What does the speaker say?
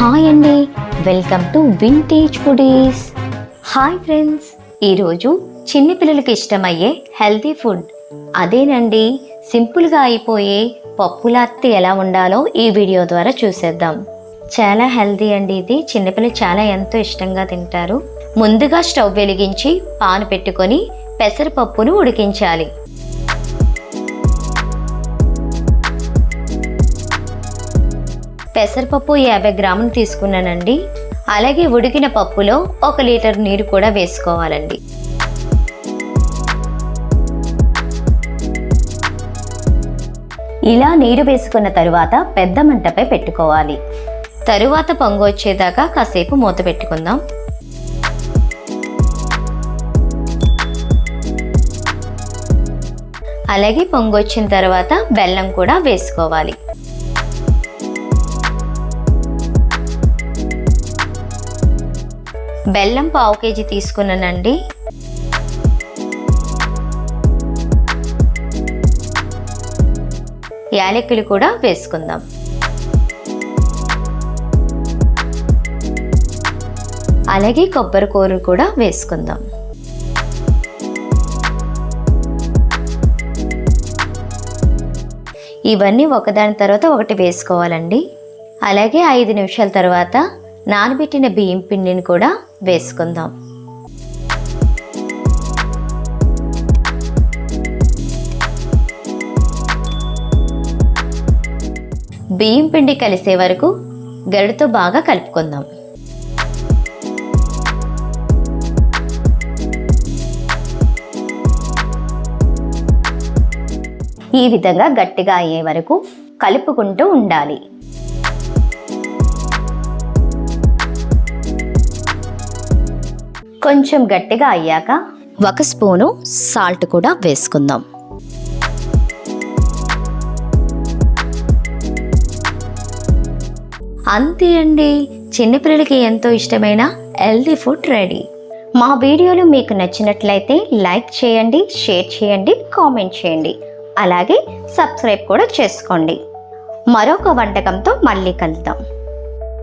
Hi అండి welcome to vintage foodies hi friends ఈరోజు చిన్నపిల్లలకి ఇష్టమయ్యే హెల్తీ ఫుడ్ అదేనండి సింపుల్గా అయిపోయే పప్పులాత్తి ఎలా ఉండాలో ఈ వీడియో ద్వారా చూసేద్దాం. చాలా హెల్తీ అండి ఇది. చిన్నపిల్లలు చాలా ఎంతో ఇష్టంగా తింటారు. ముందుగా స్టవ్ వెలిగించి పాను పెట్టుకొని పెసరపప్పును ఉడికించాలి. పెసరపప్పు యాభై గ్రాములు తీసుకున్నానండి. అలాగే ఉడికిన పప్పులో ఒక లీటర్ నీరు కూడా వేసుకోవాలండి. ఇలా నీరు వేసుకున్న తరువాత పెద్ద మంటపై పెట్టుకోవాలి. తరువాత పొంగు వచ్చేదాకా కాసేపు మూత పెట్టుకుందాం. అలాగే పొంగు వచ్చిన తర్వాత బెల్లం కూడా వేసుకోవాలి. బెల్లం పావు కేజీ తీసుకున్నానండి. యాలకులు కూడా వేసుకుందాం. అలాగే కొబ్బరి కూర కూడా వేసుకుందాం. ఇవన్నీ ఒకదాని తర్వాత ఒకటి వేసుకోవాలండి. అలాగే ఐదు నిమిషాల తర్వాత నానబెట్టిన బియ్యం పిండిని కూడా వేసుకుందాం. బియ్యం పిండి కలిసే వరకు గరిటతో బాగా కలుపుకుందాం. ఈ విధంగా గట్టిగా అయ్యే వరకు కలుపుకుంటూ ఉండాలి. కొంచెం గట్టిగా అయ్యాక ఒక స్పూను సాల్ట్ కూడా వేసుకుందాం. అంతే అండి. చిన్నపిల్లలకి ఎంతో ఇష్టమైన హెల్దీ ఫుడ్ రెడీ మా వీడియోలు మీకు నచ్చినట్లయితే లైక్ చేయండి షేర్ చేయండి కామెంట్ చేయండి. అలాగే సబ్స్క్రైబ్ కూడా చేసుకోండి. మరొక వంటకంతో మళ్ళీ కలుద్దాం.